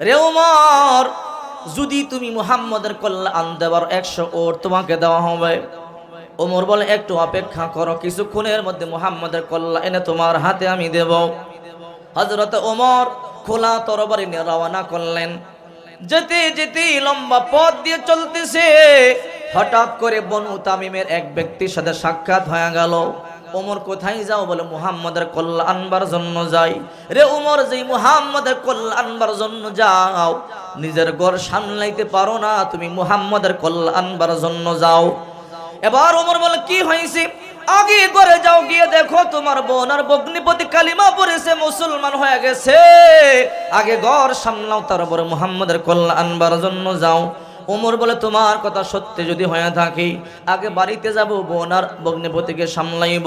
রে উমর যদি তুমি মুহাম্মদের কল্যাণ দেওয়ার একশো ওর তোমাকে দেওয়া হবে। ওমর বলে, একটু অপেক্ষা করো, কিছুক্ষণের মধ্যে মুহাম্মদের এনে তোমার হাতে আমি দেব। হজরত ওমর খোলা তরবারি নিয়ে রওনা করলেন। যেতে যেতে লম্বা পথ দিয়ে চলতেছে। হঠাৎ করে বনু তামিমের এক ব্যক্তির সাথে সাক্ষাৎ হয়ে গেল। ওমর কোথায় যাও বলে, মুহাম্মাদের কল্যাণ আনবার জন্য যাই। রে ওমর, যেই মুহাম্মাদের কল্যাণ আনবার জন্য যাও, নিজের ঘর সামলাইতে পারো না, তুমি মুহাম্মাদের কল্যাণ আনবার জন্য যাও। এবার ওমর বলে, কি হয়েছে? আগে করে যাও, গিয়ে দেখো তোমার বোন আর বগ্নিপতি কালিমা পড়েছে, মুসলমান হয়ে গেছে। আগে ঘর সামলাও, তারপরে মুহাম্মাদের কল্যাণ আনবার জন্য যাও। ওমর বলে, তোমার কথা সত্যি যদি হয়ে থাকে, আগে বাড়িতে যাব, বোন আর বগ্নিপতিকে সামলাইব,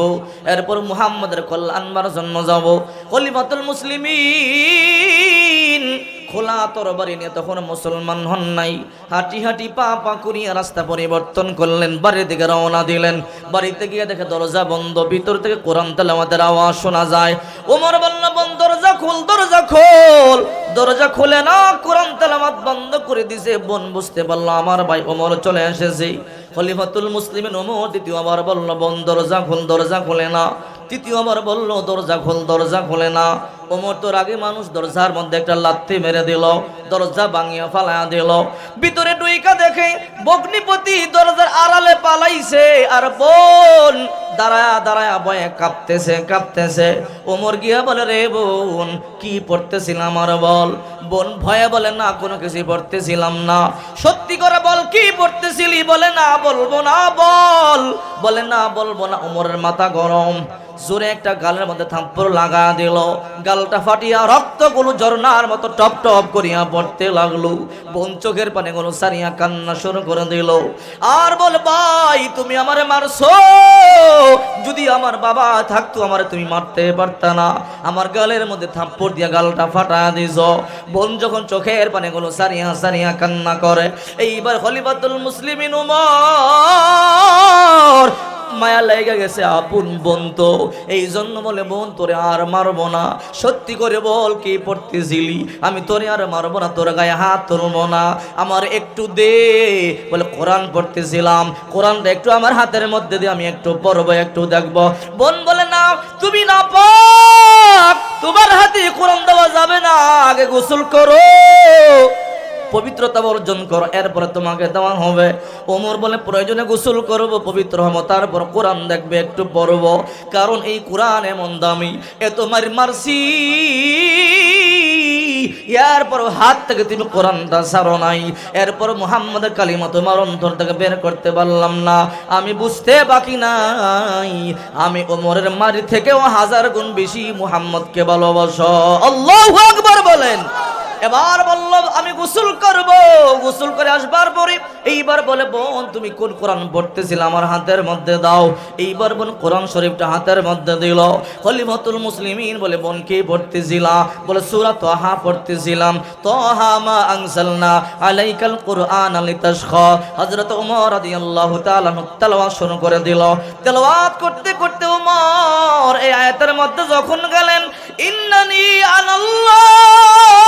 এরপর মুহাম্মদের কল্যাণ আনবার জন্য যাব। কলিমাতুল মুসলিমিন খোলা তরবারি নিয়ে তখন মুসলমান হন নাই। হাঁটি হাঁটি পা পা করিয়া রাস্তা পরিবর্তন করলেন, বাড়ির দিকে রওনা দিলেন। বাড়িতে গিয়ে দেখে দরজা বন্ধ, ভিতর থেকে কোরআন তেলাওয়াতের আওয়াজ শোনা যায়। ওমর বলল বন্ধ দরজা খোল দরজা খোল। দরজা খুলে না, কোরআন তেলাওয়াত বন্ধ করে দিছে। বোন বুঝতে পারল, আমার ভাই ওমর চলে এসেছে। খলিফাতুল মুসলিমিন ওমর দ্বিতীয়বার বলল, বোন, দরজা খোল, দরজা খুলে না। তৃতীয়বার বলল, দরজা খোল, দরজা খোলে না। ওমর তোর আগে মানুষ দরজার মধ্যে একটা লাথি মেরে দিল, দরজা ভাঙিয়া ফালায়া দিল। ভিতরে ডুইকা দেখে বগ্নিপতি দরজার আড়ালে পালাইছে, আর বোন দাঁড়ায়া দাঁড়ায়া বয়ে কাঁপতেছে কাঁপতেছে। ওমর গিয়া বলে, রে বোন, কি পড়তেছিলাম আর বল? বোন ভয়ে বলে, না, কোনো কিছু পড়তেছিলাম না। সত্যি করে বল, কি পড়তেছিলি? বলে, না, বলব না, বল। বলে, না, বলব না। ওমরের মাথা গরম। জোরে একটা গালের মধ্যে থাম্পড় লাগা দিল। গালটা ফাটিয়া রক্তগুলো ঝর্ণার মতো টপ টপ করিয়া পড়তে লাগল। বোন চোখের পানিগুলো সারিয়া কান্না শুরু করে দিল। আর বল ভাই, তুমি আমারে মারছো? যদি আমার বাবা থাকতো, আমার তুমি মারতে পারতা না। আমার গালের মধ্যে থাপ্পড় দিয়া গালটা ফাটা দিছ। বোন যখন চোখের পানিগুলো সারিয়া সারিয়া কান্না করে। এইবার মুসলিমিন উমর মায়া লেগে গেছে আপন বোন তো। এই জন্য বলে, বোন, তোরে আর মারবো না। সত্যি করে বল, কি পড়তেছিলি? আমি তোরে আর মারবো না, তোর গায়ে হাত তুলবো না। আমার একটু দে। বলে, কোরআন পড়তেছিলাম। কোরআনটা একটু আমার হাতের মধ্যে দিয়ে আমি একটু পড়ব, একটু দেখব। বোন বলে, না, তুমি না পাক তোমার হাতে কোরআন দেওয়া যাবে না। আগে গোসল করো। পবিত্রতা অর্জন করো, এরপরে তোমাকে দেওয়া হবে। ওমর বলে, প্রয়োজনে গোসল করব, পবিত্র হব, তারপর কোরআন দেখবে, একটু পড়ব। কারণ এই কোরআন এমন দামি এত মারি মারছি এরপর হাত থেকে তুমি কোরআনটা ছাড়ো নাই। এরপর মুহাম্মদের কালিমা তোমার অন্তর থেকে বের করতে পারলাম না। আমি বুঝতে বাকি নাই। আমি ওমরের মারি থেকেও হাজার গুণ বেশি মুহাম্মদকে ভালোবাসো। আল্লাহু আকবার বলেন। এবার বলল, আমি গোসল করব। গোসল করে আসবার পরে এইবার বলে, বোন, তুমি কোন কোরআন পড়তেছিলে আমার হাতের মধ্যে দাও। এইবার বোন কোরআন শরীফটা হাতের মধ্যে দিল। খলিফাতুল মুসলিমিন বলে, বোন, কে পড়তেছিলা? বলে, সূরা তাহা পড়তেছিলাম। তাহা মা আনসালনা আলাইকাল কুরআন লিতাশখা। হযরত ওমর রাদিয়াল্লাহু তাআলা তেলাওয়াত শুরু করে দিল। তেলাওয়াত করতে করতে ওমর এই আয়াতের মধ্যে যখন গেলেন, ইন্নানি আনাল্লাহ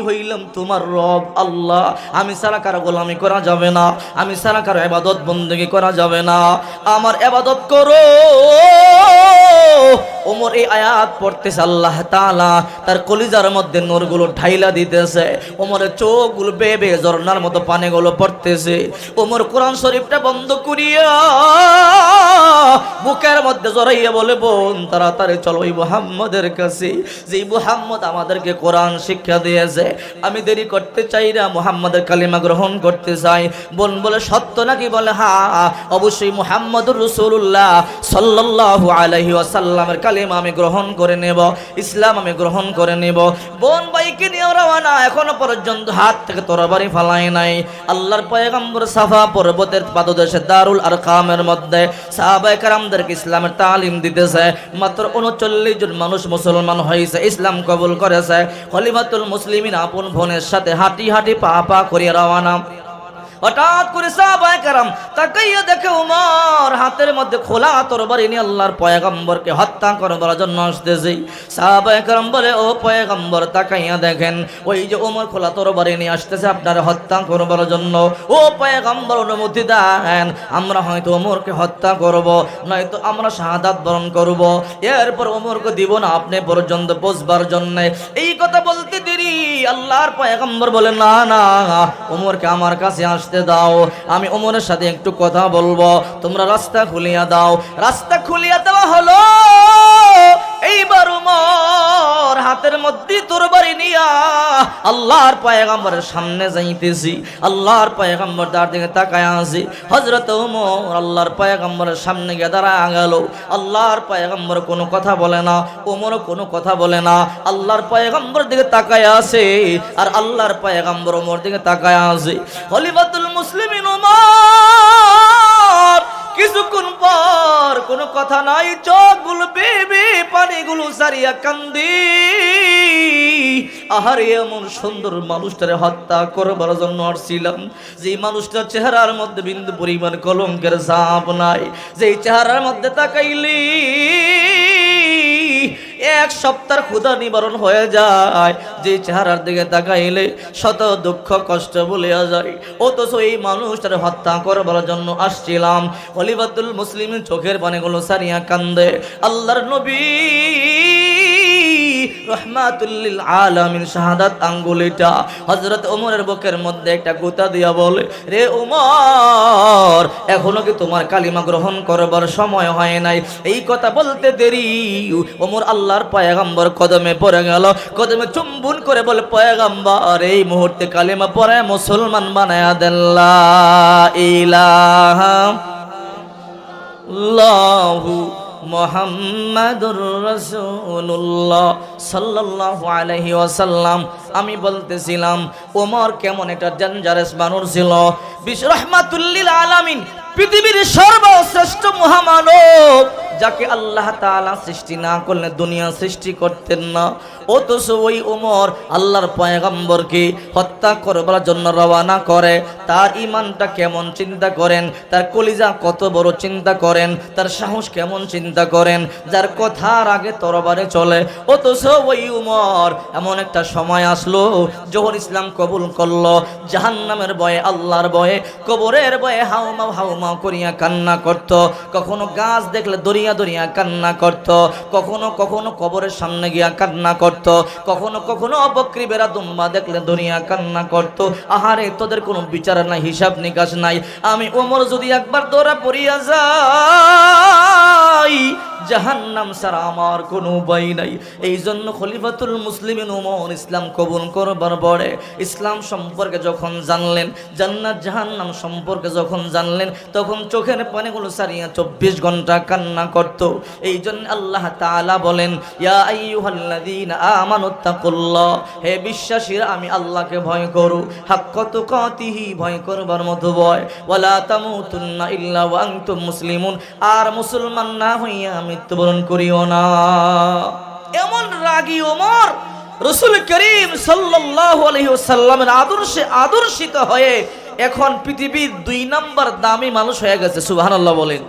হইলাম তোমার রব, আল্লাহ। আমি সারা কারও গোলামি করা যাবে না। আমি সারা কারও এবাদত বন্দী করা যাবে না। আমার এবাদত করো। ওমর এই আয়াত পড়তেছে আল্লাহ তাআলা, তার কলিজার মধ্যে নূরগুলো ঢাইলা দিতেছে। ওমরের চোখগুলো বে বে ঝর্ণার মতো পানিগুলো পড়তেছে। ওমর কোরআন শরীফটা বন্ধ করিয়া বুকের মধ্যে জড়াইয়া বলে, বোন, তাড়াতাড়ি চলো ওই মুহাম্মদের কাছে। যে মুহাম্মদ আমাদেরকে কোরআন শিক্ষা দিয়েছে, আমি দেরি করতে চাই না, মোহাম্মদের কালিমা গ্রহণ করতে চাই। বোন বলে, সত্য নাকি? বলে, হা, অবশ্যই মুহাম্মদুর রসুল্লাহ সাল্লাল্লাহু আলাইহি ওয়াসাল্লামের কালিমা আমি গ্রহণ করে নেব, ইসলাম আমি গ্রহণ করে নেব। বোন ভাইকে নিয়ে রওনা, এখনও পর্যন্ত হাত থেকে তরবারি ফালাই নাই। আল্লাহর পয়গম্বর সাফা পর্বতের পাদদেশে দারুল আর কামের মধ্যে সাহাবায়ে কেরামদেরকে ইসলামের তালিম দিতেছে। মাত্র উনচল্লিশ জন মানুষ মুসলমান হয়েছে, ইসলাম কবুল করেছে। খলিফাতুল মুসলিমিন আপন বোনের সাথে হাঁটি হাঁটি পা পা করিয়া রওনা। হঠাৎ করে সাহাবায়ে কেরাম তাকাইয়া দেখে উমর হাতের মধ্যে খোলা তরবারি নিয়ে আল্লাহর পয়গম্বরকে হত্যা করবার জন্য আসতেছে। সাহাবায়ে কেরাম বলে, ও পয়গম্বর, তাকাইয়া দেখেন, ওই যে ওমর খোলা তরবারি নিয়ে আসতেছে, আপনার হত্যা করবার জন্য। ও পয়গম্বর, অনুমতি দেন, আমরা হয়তো ওমরকে হত্যা করব, নয়তো আমরা শাহাদাত বরণ করব। এরপর ওমরকে দিব না আপনি পর্যন্ত পৌঁছবার জন্য। এই কথা বলতে দেরি, আল্লাহর পয়গম্বর বলে, না না ওমরকে আমার কাছে আসতে দাও। আমি ওমরের সাথে একটু কথা বলব। তোমরা রাস্তা খুলিয়া দাও। রাস্তা খুলিয়া দেওয়া হলো। এইবার উমর হাতের মধ্যে তোর বাড়ি নিয়া আল্লাহর পয়গম্বরের সামনে যাইতেছি, আল্লাহর পয়গম্বর তার দিকে তাকায় আসি হজরত উমর আল্লাহর পয়গম্বরের সামনে গিয়ে দাঁড়া গেল। আল্লাহর পয়গম্বর কোনো কথা বলে না উমর কোনো কথা বলে না। আল্লাহর পয়গম্বর দিকে তাকায় আসে আর আল্লাহর পয়গম্বর ওমর দিকে তাকায় আসে খলিফাতুল মুসলিমিন উমর কিছুক্ষণ পর কোনো কথা নাই চোখগুলো বেবে, পানিগুলো সারিয়া কান্দি। আহারে, এমন সুন্দর মানুষটারে হত্যা করবার জন্য আসছিলাম যে মানুষটার চেহারার মধ্যে বিন্দু পরিমাণ কলঙ্কের সাপ নাই যে চেহারার মধ্যে তাকাইলি এক সপ্তাহ ক্ষুধা নিবারণ হয়ে যায়। যে চেহারার দিকে তাকাইলে শত দুঃখ, কষ্ট বলিয়া যায়। অথচ এই মানুষটার হত্যা করবার জন্য আসছিলাম। হলিবাদুল মুসলিম চোখের পানিগুলো সারিয়া কান্দে। আল্লাহর নবী রহমাতুল্লিল আলামিন শাহাদাত আঙ্গুলিটা হযরত ওমরের বুকের মধ্যে একটা গোতা দিয়া বলে, রে ওমর, এখনও কি তোমার কালিমা গ্রহণ করবার সময় হয় নাই? এই কথা বলতে দেরি। ওমর আল্লাহর পয়গাম্বর কদমে পড়ে গেল। কদমে চুম্বন করে বলে, পয়গাম্বর, এই মুহূর্তে কালিমা পরে মুসলমান বানায়া দেল্লা ইলাহা আল্লাহু মোহাম্মদুর রসুল্লাহ সাল্লাহ আলহি ওসাল্লাম আমি বলতেছিলাম, ওমর কেমন একটা ডেঞ্জারাস মানুষ ছিল। বিশ্ব রহমাতুল্লিল আলামিন, পৃথিবীর সর্বশ্রেষ্ঠ মহামানব। যাকে আল্লাহ তাআলা সৃষ্টি না করলে দুনিয়া সৃষ্টি করতেন না। অথচ ওই ওমর আল্লাহর পয়গম্বরকে হত্যা করবার জন্য রওনা করে। তার ইমানটা কেমন চিন্তা করেন? তার কলিজা কত বড় চিন্তা করেন? তার সাহস কেমন চিন্তা করেন? যার কথার আগে তরবারে চলে। অথচ ওই উমর এমন একটা সময় আসলো, যখন ইসলাম কবুল করল। জাহান্নামের বয়ে আল্লাহর বয়ে কবরের বয়ে হাউমাও হাউমাও করিয়া কান্না করত। কখনো গাছ দেখলে দরিয়া দরিয়া কান্না করত। কখনো কখনো কবরের সামনে গিয়া কান্না করত। কখনো কখনো অপক্রি বেড়া দুম্বা দেখলে ধরিয়া কান্না করত। আহারে, তোদের কোনো বিচার নাই, হিসাব নিকাশ নাই। আমি ওমর যদি একবার দৌড়া পড়িয়া যাই জাহান্নাম ছাড়া আমার কোনো উপায় নাই। এই জন্য খলিফাতুল মুসলিমিন উমর ইসলাম কবুল করবার পরে ইসলাম সম্পর্কে যখন জানলেন, জান্নাত জাহান্নাম সম্পর্কে যখন জানলেন, তখন চোখের পানিগুলো সারিয়া চব্বিশ ঘণ্টা কান্না করত। এই জন্য আল্লাহ তালা বলেন হে বিশ্বাসীরা, আমি আল্লাহকে ভয় করু। হাক্কাত কাতিহি ভয় করবার মতো ভয়। ওয়ালা তামুতুন্না ইল্লা ওয়া আনতুম মুসলিমুন। আর মুসলমান না হইয়া মৃত্যুবরণ করিও না। এমন রাগী ওমর রসুল করিম সাল্লাল্লাহু ওয়াসাল্লামের আদর্শে আদর্শিত হয়ে এখন পৃথিবীর দুই নাম্বার দামি মানুষ হয়ে গেছে, সুবহানাল্লাহ বলেন।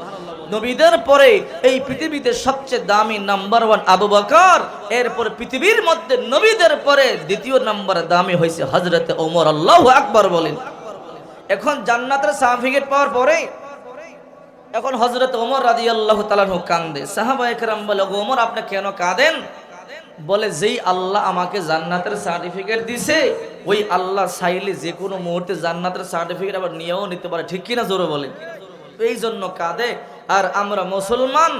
নবীদের পরে এই পৃথিবীতে সবচেয়ে দামি নাম্বার ওয়ান আবু বকর, এরপর পৃথিবীর মধ্যে নবীদের পরে দ্বিতীয় নাম্বার দামি হয়েছে হজরতে ওমর, আল্লাহ আকবর বলেন। এখন জান্নাতের সার্টিফিকেট পাওয়ার পরে এখন হজরত ওমর রাজি আল্লাহ তালাহু কান্দে সাহাবা একরাম বলে ওমর, আপনি কেন কাঁদেন? বলে, যেই আল্লাহ আমাকে জান্নাতের সার্টিফিকেট দিছে, ওই আল্লাহ চাইলে যে কোনো মুহূর্তে জান্নাতের সার্টিফিকেট আবার নিয়েও নিতে পারে। ঠিক কিনা জোরে বলে? এই জন্য কাঁদে। আর আমরা মুসলমান,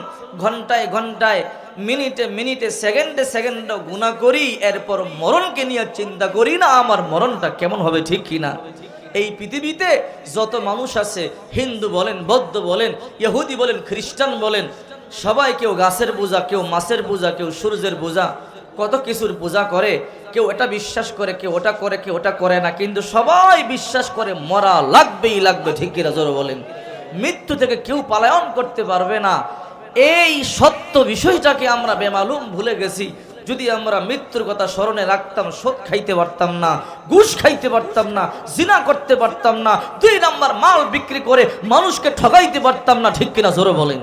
ঘন্টায় ঘন্টায়, মিনিটে মিনিটে, সেকেন্ডে সেকেন্ডে গুণা করি, এরপর মরণকে নিয়ে চিন্তা করি না, আমার মরণটা কেমন হবে, ঠিক কিনা? এই পৃথিবীতে যত মানুষ আছে, হিন্দু বলেন, বৌদ্ধ বলেন, ইহুদি বলেন, খ্রিস্টান বলেন, সবাই কেউ গাছের পূজা, কেউ মাছের পূজা, কেউ সূর্যের পূজা, কত কিছুর পূজা করে, কেউ এটা বিশ্বাস করে, কেউ ওটা করে, কেউ ওটা করে না, কিন্তু সবাই বিশ্বাস করে মরা লাগবেই লাগবে, ঠিক কিনা জোর বলেন? মৃত্যু থেকে কেউ পালায়ন করতে পারবে না। এই সত্য বিষয়টাকে আমরা বেমালুম ভুলে গেছি। যদি আমরা মৃত্যুর কথা স্মরণে রাখতাম সোদ খাইতে পারতাম না, ঘুষ খাইতে পারতাম না, জিনা করতে পারতাম না, দুই নাম্বার মাল বিক্রি করে মানুষকে ঠগাইতে পারতাম না, ঠিক কিনা জোরে বলেন?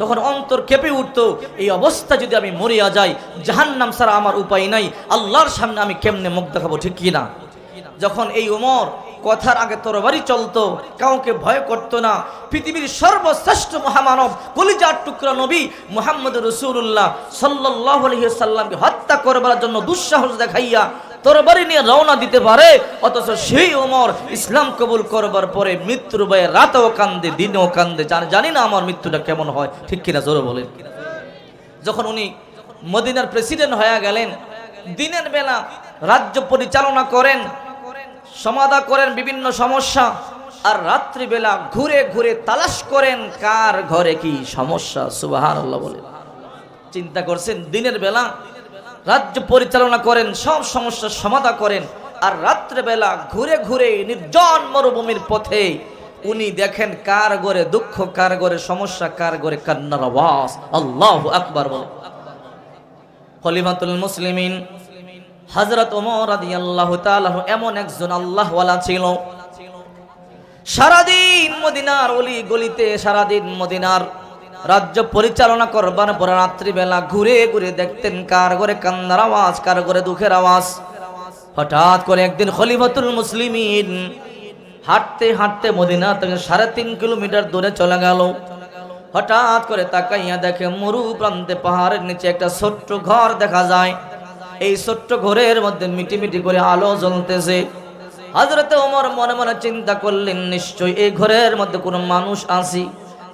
তখন অন্তর কেঁপে উঠতো, এই অবস্থা যদি আমি মরিয়া যাই, জাহান্নাম ছাড়া আমার উপায় নাই, আল্লাহর সামনে আমি কেমনে মুখ দেখাবো, ঠিক কিনা? যখন এই উমর কথার আগে তরবারি চলতো, কাউকে ভয় করতো না। পৃথিবীর সর্বশ্রেষ্ঠ মহামানব, কলিজার টুকরা নবী মুহাম্মদ রসুল্লাহ সাল্লাহ সাল্লামকে হত্যা করবার জন্য দুঃসাহস দেখাইয়া তরবারি নিয়ে রওনা দিতে পারে, অথচ সেই ওমর ইসলাম কবুল করবার পরে মৃত্যুর ভয়ে রাতেও কান্দে, দিনেও কান্দে। জানি না আমার মৃত্যুটা কেমন হয়, ঠিক কিনা জোরে বলেন। যখন উনি মদিনার প্রেসিডেন্ট হয়ে গেলেন, দিনের বেলা রাজ্য পরিচালনা করেন সমাধা করেন বিভিন্ন সমস্যা, আর রাত্রিবেলা ঘুরে ঘুরে তালাশ করেন কার ঘরে কি সমস্যা আল্লাহ বলেন চিন্তা করছেন, দিনের বেলা রাজ্য পরিচালনা করেন, সব সমস্যার সমাধা করেন, আর রাত্রেবেলা ঘুরে ঘুরে নির্জন মরুভূমির পথে উনি দেখেন কার ঘরে দুঃখ, কার ঘরে সমস্যা, কার ঘরে কান্নার আওয়াজ। আল্লাহ আকবার বলে। খলিফাতুল মুসলিমিন হযরত ওমর রাদিয়াল্লাহু তাআলা এমন একজন আল্লাহওয়ালা ছিল। সারাদিন মদিনার অলি গলিতে, সারাদিন মদিনার রাজ্য পরিচালনা করবার পর রাত্রিবেলা ঘুরে ঘুরে দেখতেন কার ঘরে কান্নার আওয়াজ, কার ঘরে দুঃখের আওয়াজ। হঠাৎ করে একদিন খলিফাতুল মুসলিমিন হাঁটতে হাঁটতে মদিনা থেকে সাড়ে তিন কিলোমিটার দূরে চলে গেল। হঠাৎ করে তাকাইয়া দেখে মরু প্রান্তে পাহাড়ের নিচে একটা ছোট্ট ঘর দেখা যায়। এই ছোট্ট ঘরের মধ্যে মিটিমিটি মিটি করে আলো জ্বলতেছে। হাজরতে ওমর মনে মনে চিন্তা করলেন নিশ্চয় এই ঘরের মধ্যে কোনো মানুষ আসি